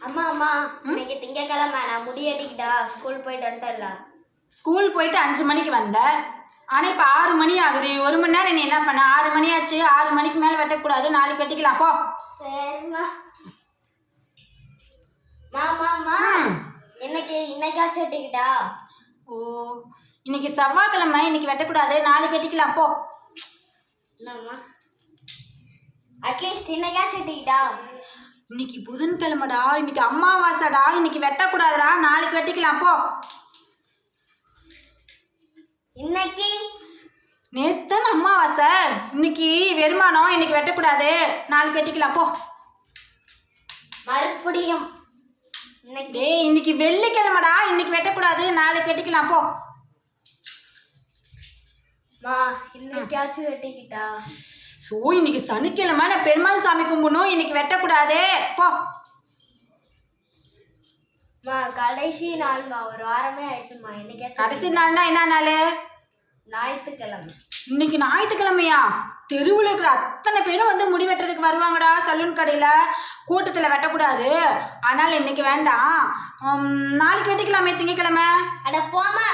அம்மா அம்மா இன்னைக்கு திங்கக்கிழமை நான் முடி வெட்டிக்கிட்டா ஸ்கூல் போயிட்டு வந்துட்டல ஸ்கூல் போயிட்டு அஞ்சு மணிக்கு வந்த. ஆனால் இப்போ ஆறு மணி ஆகுது. ஒரு மணி நேரம் நீ என்ன பண்ண? ஆறு மணி ஆச்சு. ஆறு மணிக்கு மேலே வெட்டக்கூடாது. நாளைக்கு வெட்டிக்கலாம். போ. சரிம்மா. மாமா அம்மா ம். இன்னைக்கு இன்னைக்காச்சும் வெட்டிக்கிட்டா? ஓ இன்னைக்கு செவ்வாய்க்கிழமை. இன்னைக்கு வெட்டக்கூடாது. நாளைக்கு வெட்டிக்கலாம். போ. அட்லீஸ்ட் இன்னைக்காச்சும் வெட்டிக்கிட்டா? இன்னைக்கு புதன்கிழமைடா இன்னைக்கு அமாவாசைடா இன்னைக்கு வெட்டக்கூடாதுடா. நாளைக்கு வெட்டிக்கலாம் போ. இன்னைக்கு? நேத்தன் அமாவாசை இன்னைக்கு வெறுமானம் இன்னைக்கு வெட்டக்கூடாது. நாளைக்கு வெட்டிக்கலாம் போ. மறுபடியும் இன்னைக்கு? டேய் இன்னைக்கு வெள்ளிக்கிழமைடா இன்னைக்கு வெட்டக்கூடாது. நாளைக்கு வெட்டிக்கலாம் போ. மா இன்னைக்காச்சும் வெட்டிக்கிட்டா? ஸோ இன்னைக்கு சனிக்கிழமை நான் பெருமாள் சாமி கும்பிடணும். இன்னைக்கு வெட்டக்கூடாது. போ. மா கடைசி நாள்மா ஒரு வாரமே ஆயிடுச்சுமா இன்னைக்காச்சும் கடைசி நாள்னா என்ன நாள்? ஞாயிற்றுக்கிழமை. இன்னைக்கு ஞாயிற்றுக்கிழமையா? தெருவில் இருக்கிற அத்தனை பேரும் வந்து முடி வெட்டுறதுக்கு வருவாங்கடா சலூன் கடையில். கூட்டத்தில் வெட்டக்கூடாது. ஆனால் இன்னைக்கு வேண்டாம். நாளைக்கு வெட்டிக்கலாமே திங்கக்கிழமை? அட போமா